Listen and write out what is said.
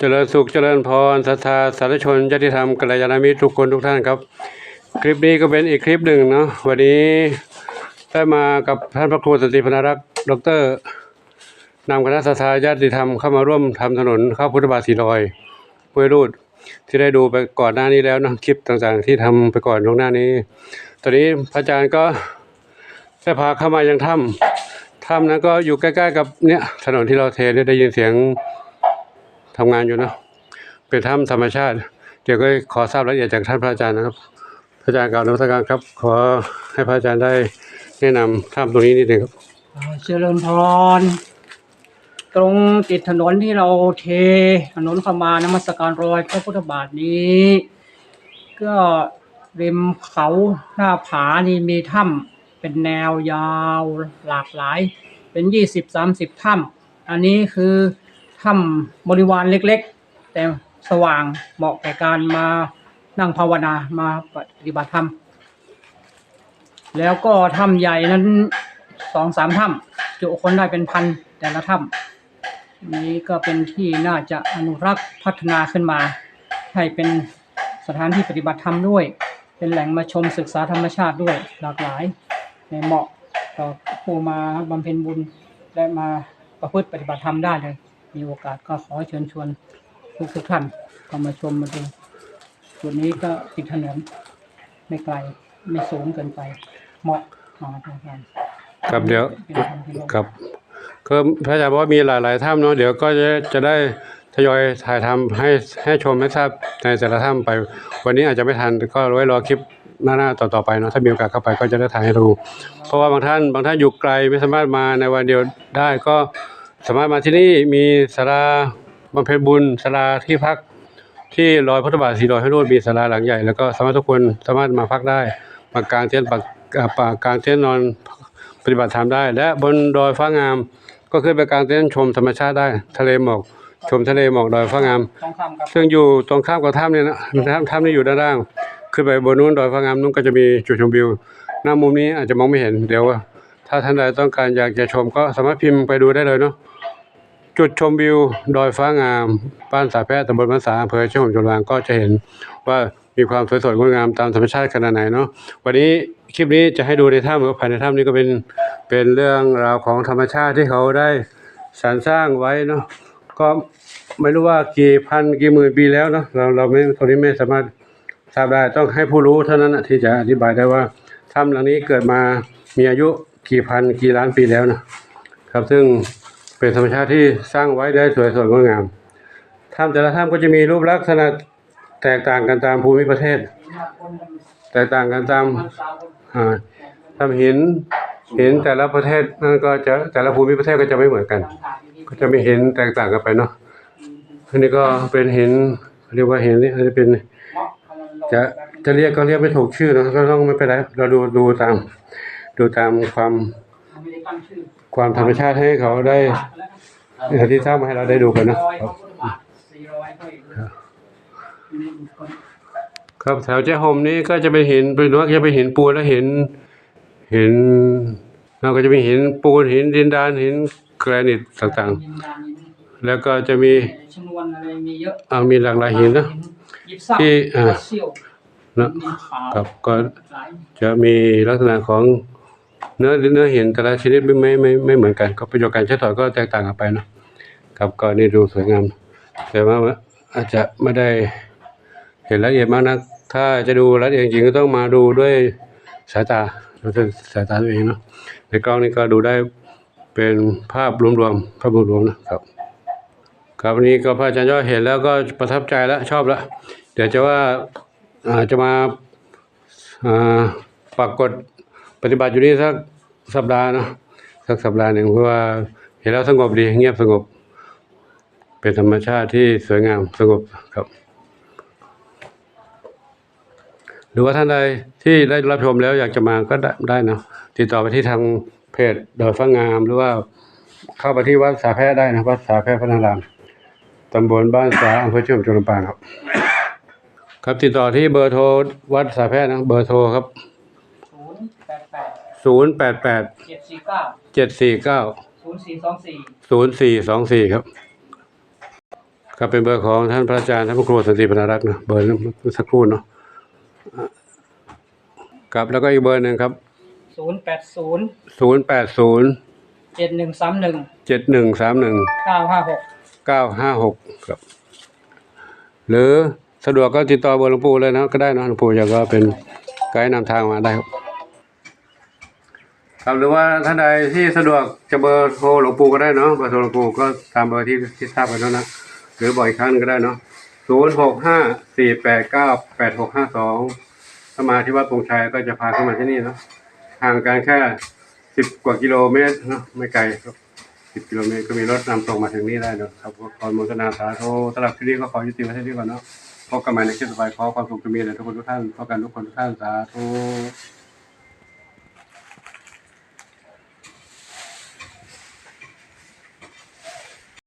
เจริญสุขเจริญพรศรัทธาสาธุชนญาติธรรมกัลยาณมิตรทุกคนทุกท่านครับ คลิปนี้ก็เป็นอีกคลิปหนึ่งเนาะวันนี้ได้มากับท่านพระครูสนติพนารักษ์ดรนำคณะศรัทธาญาติธรรมเข้ามาร่วมทำถนนเข้าพุทธบาทสีลอยห้วยรูดที่ได้ดูไปก่อนหน้านี้แล้วนะคลิปต่างๆ ที่ทำไปก่อนลวงหน้านี้ ตอนนี้พระอาจารย์ก็ได้พาเข้ามายังถ้ำถ้ำนั้นก็อยู่ใกล้ ๆ กับเนี่ยถนนที่เราเทได้ยินเสียง ทำงานอยู่นะเป็นถ้ำธรรมชาติ เดี๋ยวก็ขอทราบรายละเอียดจากท่านพระอาจารย์นะครับพระอาจารย์กล่าวนมัสการครับ ขอให้พระอาจารย์ได้แนะนำถ้ำตรงนี้นิดหนึ่งครับเจริญพรตรงติดถนนที่เราเทถนนเข้ามานมัสการรอยพระพุทธบาทนี้ ก็ริมเขาหน้าผานี่มีถ้ำเป็นแนวยาวหลากหลาย เป็นยี่สิบสามสิบถ้ำอันนี้คือ ถ้ำบริวารเล็กๆ แต่สว่างเหมาะแก่การมานั่งภาวนามาปฏิบัติธรรม แล้วก็ถ้ำใหญ่นั้นสองสามถ้ำจุคนได้เป็นพันแต่ละถ้ำนี้ก็เป็นที่น่าจะอนุรักษ์พัฒนาขึ้นมา ให้เป็นสถานที่ปฏิบัติธรรมด้วย เป็นแหล่งมาชมศึกษาธรรมชาติด้วยหลากหลายในเหมาะต่อผู้มาบำเพ็ญบุญและมาประพฤติปฏิบัติธรรมได้เลย มีโอกาสก็ขอเชิญชวนทุกทุกๆท่านเข้ามาชมมาดูจุดนี้ก็ติดถนนไม่ไกลไม่สูงเกินไป เหมาะเหมาะกับการครับเดี๋ยวเป็นธรรมที่โลกครับก็พระอาจารย์บอกว่ามีหลาย ๆ ถ้ำเนาะเดี๋ยวก็จะจะได้ทยอยถ่ายทำให้ให้ชมให้ทราบในแต่ละถ้ำไป วันนี้อาจจะไม่ทันก็ไว้รอคลิปหน้าๆต่อๆไปเนาะถ้ามีโอกาสเข้าไปก็จะได้ถ่ายให้ดูเพราะว่าบางท่านบางท่านอยู่ไกลไม่สามารถมาในวันเดียวได้ก็ สามารถมาที่นี่มีศาลาบำเพ็ญบุญศาลาที่พักที่รอยพุทธบาทสีรอยให้รูดมีศาลาหลังใหญ่ แล้วก็สามารถทุกคนสามารถมาพักได้มากางเต็นท์ปักอ่ากางเต็นท์นอนปฏิบัติธรรมได้ และบนดอยฟ้างาม ก็ขึ้นไปกางเต็นท์ชมธรรมชาติได้ ทะเลหมอกชมทะเลหมอกดอยฟ้างาม ซึ่งอยู่ตรงข้ามกับถ้ำเนี่ยนะถ้ำถ้ำนี่อยู่ด้านล่าง ขึ้นไปบนนู้นดอยฟ้างามนู้นก็จะมีจุดชมวิวหน้ามุมนี้อาจจะมองไม่เห็นเดี๋ยว ถ้าท่านใดต้องการอยากจะชมก็สามารถพิมพ์ไปดูได้เลยเนาะ จุดชมวิวดอยฟ้างาม บ้านสาแพทย์ตำบลบ้านสาอำเภอเชียงของจังหวัดลางก็จะเห็นว่ามีความสวยสดงดงามตามธรรมชาติขนาดไหนเนาะวันนี้คลิปนี้จะให้ดูในถ้ำครับภายในถ้ำนี้ก็เป็นเป็นเรื่องราวของธรรมชาติที่เขาได้สรรสร้างไว้เนาะก็ไม่รู้ว่ากี่พันกี่หมื่นปีแล้วเนาะเราเราไม่ตรงนี้ไม่สามารถทราบได้ต้องให้ผู้รู้เท่านั้นนะที่จะอธิบายได้ว่าถ้ำหลังนี้เกิดมามีอายุกี่พันกี่ล้านปีแล้วนะครับซึ่ง เป็นธรรมชาติที่สร้างไว้ได้สวยสดงดงามถ้ำแต่ละถ้ำก็จะมีรูปลักษณะแตกต่างกันตามภูมิประเทศ แตกต่างกันตามอ่าถ้ำหินหินแต่ละประเทศนั่นก็จะแต่ละภูมิประเทศก็จะไม่เหมือนกัน ก็จะมีหินแตกต่างกันไปเนาะอันนี้ก็เป็นหินเรียกว่าหินนี่อันนี้เป็นจะจะเรียกก็เรียกไม่ถูกชื่อเนะก็ต้องไม่เป็นไรเราดูดูตาม ดูตามความ ความธรรมชาติให้เขาได้ที่สร้างมาให้เราได้ดูกันนะครับแถวเจ้โฮมนี้ก็จะเป็นหินเป็นว่าจะเป็นหินปูนและหินเหินเราก็จะมีหินปูนหินดินดานหินแกรนิตต่างๆ แล้วก็จะมีชนวนอะไรมีเยอะอ่ามีหลากหลายหินนะที่อ่านะครับก็จะมีลักษณะของ เนื้อเนื้อหินแต่ละชนิดไม่ไม่ไม่ไม่เหมือนกัน ก็ประโยชน์การใช้ถอยก็แตกต่างกันไปเนาะครับก็นี่ดูสวยงาม แต่ว่าอาจจะไม่ได้เห็นรายละเอียดมากนักถ้าจะดูรายละเอียดจริงก็ต้องมาดูด้วยสายตาดูด้วยสายตาตัวเองเนาะในกล้องนี้ก็ดูได้เป็นภาพรวมๆภาพรวมๆนะครับ ครับวันนี้ก็พระอาจารย์ยอดเห็นแล้วก็ประทับใจแล้วชอบแล้วเดี๋ยวจะว่าอาจะมาอ่าปรากฏ ปฏิบัติอยู่นี่สักสัปดาห์นะสักสัปดาห์หนึ่งเพราะว่าเห็นแล้วสงบดีเงียบสงบ เป็นธรรมชาติที่สวยงามสงบครับ หรือว่าท่านใดที่ได้รับชมแล้วอยากจะมาก็ได้ไดนะติดต่อไปที่ทางเพจดอยฟ้างาม หรือว่าเข้าไปที่วัดสาแพทย์ได้นะวัดสาแพทย์พระนารามตำบลบ้านสาอำเภอเชียงของจังหวัดลปางครับ ครับติดต่อที่เบอร์โทรวัดสาแพทย์นะเบอร์โทรครับ ศูนย์แปดแปด0 8 8เจ็ดสี่เก้า7 4 9ศูนย์สี่สองสี่0 4 2 4ครับก็เป็นเบอร์ของท่านพระอาจารย์ท่านพระครูสันติพนารักษ์เนาะเบอร์เมื่อสักครู่เนาะอะครับแล้วก็อีกเบอร์หนึ่งครับศูนย์แปดศูนย์ศูนย์แปดศูนย์เจ็ดหนึ่งสามหนึ่งเจ็ดหนึ่งสามหนึ่งเก้าห้าหกเก้าห้าหกครับ หรือสะดวกก็ติดต่อเบอร์หลวงปู่เลยนะก็ได้นะหลวงปู่อยากก็เป็นไกด์นำทางมาได้ครับ ครับหรือว่าท่านใดที่สะดวกจะเบอร์โทรหลวงปู่ก็ได้เนาะเบอร์โทรหลวงปู่ก็ตามเบอร์ที่ที่ทราบไปแล้วนะหรือบอกอีกครั้งก็ได้เนาะศูนย์หกห้าสี่แปดเก้าแปดหกห้าสองถ้ามาที่วัดปงชัยก็จะพาเข้ามาที่นี่เนาะห่างกันแค่สิบกว่ากิโลเมตรเนาะไม่ไกลครับสิบกิโลเมตรก็มีรถนำส่งมาถึงนี่ได้เนาะครับขออนุโมทนาสาธุสำหรับที่นี่ก็ขอยุติไว้ที่นี่ก่อนเนาะพบกันใหม่ในคลิปต่อไปขอความสุขจะมีแด่ทุกคนทุกท่านพบกันทุกคนทุกท่านสาธุ